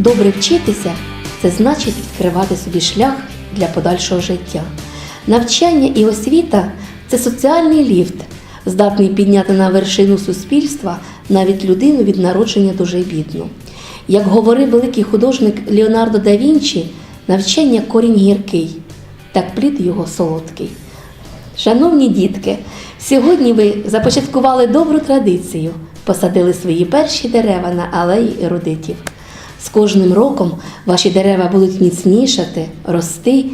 Добре вчитися це значить відкривати собі шлях для подальшого життя. Навчання і освіта це соціальний ліфт, здатний підняти на вершину суспільства навіть людину від народження дуже бідну. Як говорив великий художник Леонардо да Вінчі, навчання корінь гіркий, так плід його солодкий. Шановні дітки, сьогодні ви започаткували добру традицію, посадили свої перші дерева на алеї ерудитів. З кожним роком ваші дерева будуть міцнішати, рости,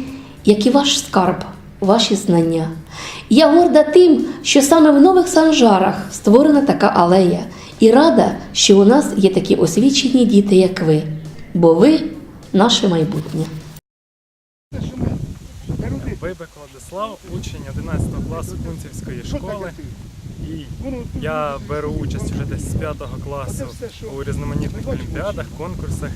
як і ваш скарб, ваші знання. Я горда тим, що саме в нових санжарах створена така алея, і рада, що у нас є такі освічені діти, як ви, бо ви наше майбутнє. Бибик Владислав, учень 11 класу Кунцівської школи. І я беру участь вже десь з 5 класу у різноманітних олімпіадах, конкурсах.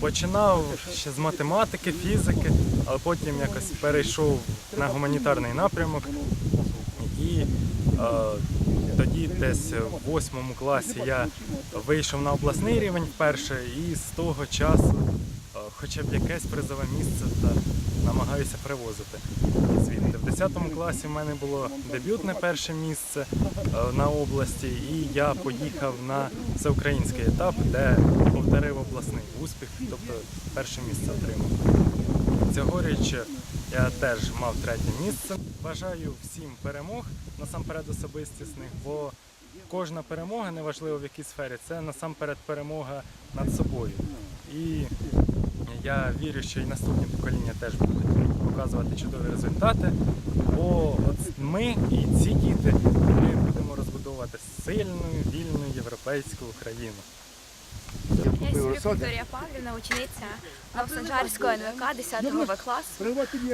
Починав ще з математики, фізики, але потім якось перейшов на гуманітарний напрямок. І е, тоді десь в восьмому класі я вийшов на обласний рівень вперше і з того часу хоча б якесь призове місце та намагаюся привозити звідти. В 10 класі в мене було дебютне перше місце е, на області, і я поїхав на всеукраїнський етап, де повторив обласний успіх, тобто перше місце отримав. Цьогоріч я теж мав третє місце. Бажаю всім перемог, насамперед особистісних, бо кожна перемога, неважливо в якій сфері, це насамперед перемога над собою. І я вірю, що і наступні покоління теж будуть показувати чудові результати. Бо от ми і ці діти ми будемо розбудовувати сильну, вільну європейську Україну. Я собі Вікторія Павлівна, учениця Новосанжарського НВК 10 В класу.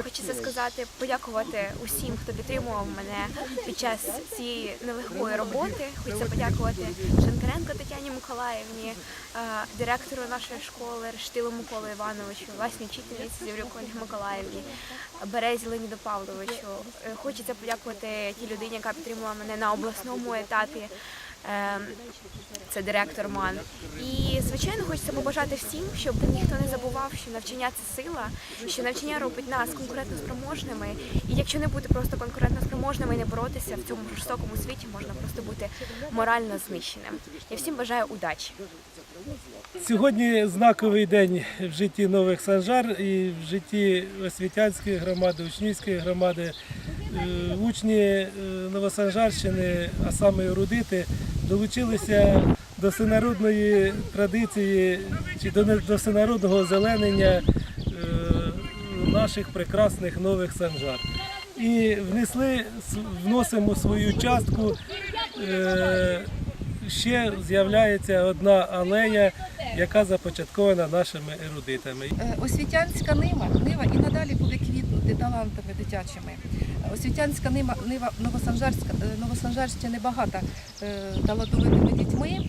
Хочеться сказати, подякувати усім, хто підтримував мене під час цієї нелегкої роботи. Хочеться подякувати Шенкаренко Тетяні Миколаївні, е, директору нашої школи Рештилу Миколу Івановичу, власній вчительниці Зіврюк Ольгі Миколаївні, Березі Леоніду Павловичу. Е, Хочеться подякувати тій людині, яка підтримувала мене на обласному етапі. Е, це директор МАН. І звичайно хочеться побажати всім, щоб ніхто не забував, що навчання це сила, що навчання робить нас конкурентно спроможними. І якщо не бути просто конкурентно спроможними і не боротися в цьому жорстокому світі, можна просто бути морально знищеним. Я всім бажаю удачі. Сьогодні знаковий день в житті нових санжар і в житті освітянської громади, учнівської громади. Е, Учні е, Новосанжарщини, а саме ерудити, долучилися до всенародної традиції чи до, всенародного озеленення е, наших прекрасних нових санжар. І внесли, вносимо свою частку. Ще з'являється одна алея, яка започаткована нашими ерудитами. Е, Освітянська нива, нива і надалі буде квітнути талантами дитячими. Е, Освітянська нива, нива Новосанжарська, е, Новосанжарщини багата е, талановитими дітьми.